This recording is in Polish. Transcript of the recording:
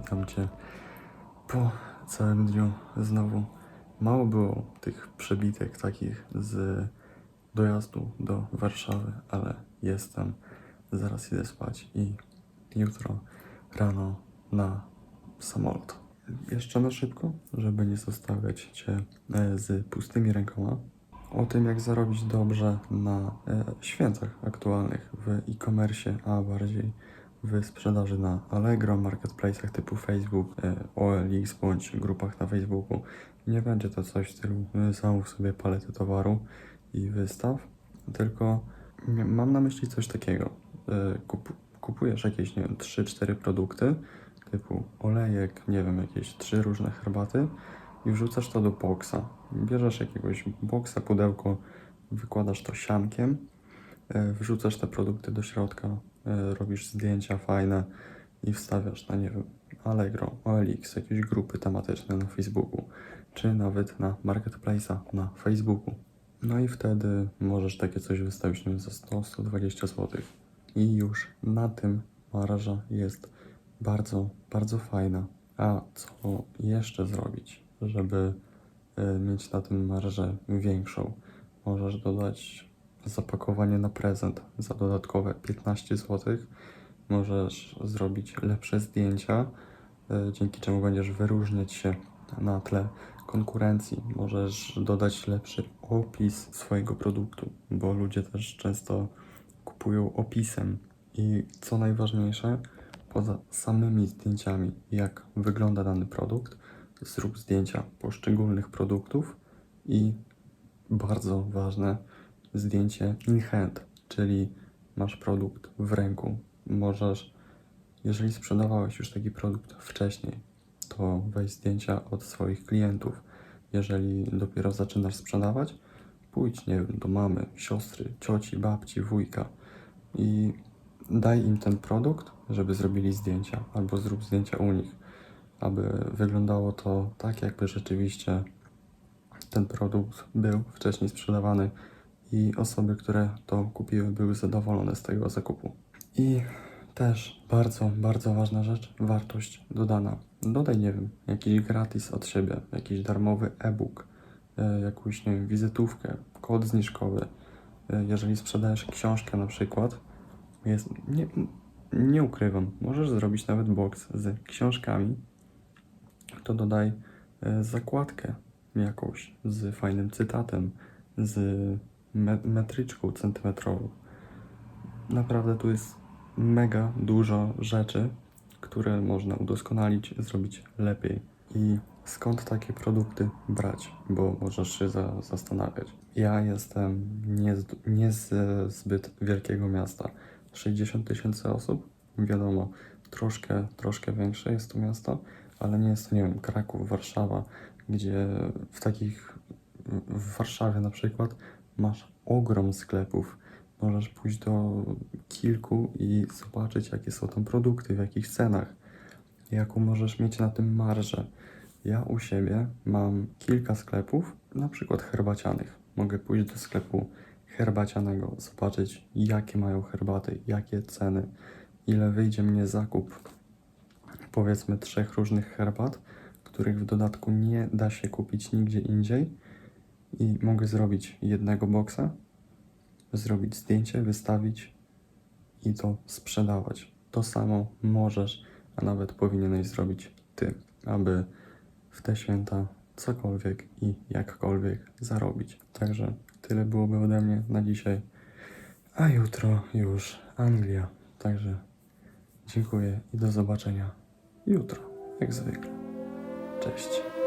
witam Cię po całym dniu znowu. Mało było tych przebitek takich z dojazdu do Warszawy, ale jestem. Zaraz idę spać i jutro rano na samolot. Jeszcze na szybko, żeby nie zostawiać Cię e, z pustymi rękoma. O tym, jak zarobić dobrze na e, świętach aktualnych w e-commerce, a bardziej w sprzedaży na Allegro, marketplace'ach typu Facebook, e, OLX bądź grupach na Facebooku. Nie będzie to coś w stylu e, zamów sobie paletę towaru i wystaw, tylko mam na myśli coś takiego. E, Kup, kupujesz jakieś, nie wiem, 3-4 produkty typu olejek, nie wiem, jakieś trzy różne herbaty i wrzucasz to do boksa. Bierzesz jakiegoś boksa, pudełko, wykładasz to siankiem, wrzucasz te produkty do środka, robisz zdjęcia fajne i wstawiasz na, nie wiem, Allegro, OLX, jakieś grupy tematyczne na Facebooku, czy nawet na Marketplace'a na Facebooku. No i wtedy możesz takie coś wystawić nie za 100-120 zł. I już na tym marża jest bardzo, bardzo fajna. A co jeszcze zrobić, żeby e, mieć na tym marżę większą? Możesz dodać zapakowanie na prezent za dodatkowe 15 zł. Możesz zrobić lepsze zdjęcia, e, dzięki czemu będziesz wyróżniać się na tle konkurencji. Możesz dodać lepszy opis swojego produktu, bo ludzie też często kupują opisem. I co najważniejsze, poza samymi zdjęciami, jak wygląda dany produkt, zrób zdjęcia poszczególnych produktów i bardzo ważne zdjęcie in hand, czyli masz produkt w ręku. Możesz, jeżeli sprzedawałeś już taki produkt wcześniej, to weź zdjęcia od swoich klientów. Jeżeli dopiero zaczynasz sprzedawać, pójdź, nie wiem, do mamy, siostry, cioci, babci, wujka i daj im ten produkt, żeby zrobili zdjęcia, albo zrób zdjęcia u nich, aby wyglądało to tak, jakby rzeczywiście ten produkt był wcześniej sprzedawany i osoby, które to kupiły, były zadowolone z tego zakupu. I też bardzo, bardzo ważna rzecz, wartość dodana. Dodaj, nie wiem, jakiś gratis od siebie, jakiś darmowy e-book, e, jakąś, nie wiem, wizytówkę, kod zniżkowy. E, Jeżeli sprzedajesz książkę na przykład, jest, nie, nie ukrywam, możesz zrobić nawet box z książkami, to dodaj e, zakładkę jakąś z fajnym cytatem, z metryczką centymetrową. Naprawdę tu jest mega dużo rzeczy, które można udoskonalić, zrobić lepiej. I skąd takie produkty brać? Bo możesz się za, zastanawiać. Ja jestem nie z, nie z zbyt wielkiego miasta. 60 tysięcy osób, wiadomo, troszkę, troszkę większe jest to miasto, ale nie jest to, nie wiem, Kraków, Warszawa, gdzie w takich, w Warszawie na przykład masz ogrom sklepów. Możesz pójść do kilku i zobaczyć, jakie są tam produkty, w jakich cenach, jaką możesz mieć na tym marżę. Ja u siebie mam kilka sklepów, na przykład herbacianych. Mogę pójść do sklepu herbacianego, zobaczyć, jakie mają herbaty, jakie ceny, ile wyjdzie mnie zakup powiedzmy trzech różnych herbat, których w dodatku nie da się kupić nigdzie indziej i mogę zrobić jednego boksa, zrobić zdjęcie, wystawić i to sprzedawać. To samo możesz, a nawet powinieneś zrobić ty, aby w te święta cokolwiek i jakkolwiek zarobić. Także tyle byłoby ode mnie na dzisiaj. A jutro już Anglia. Także dziękuję i do zobaczenia jutro, jak zwykle. Cześć.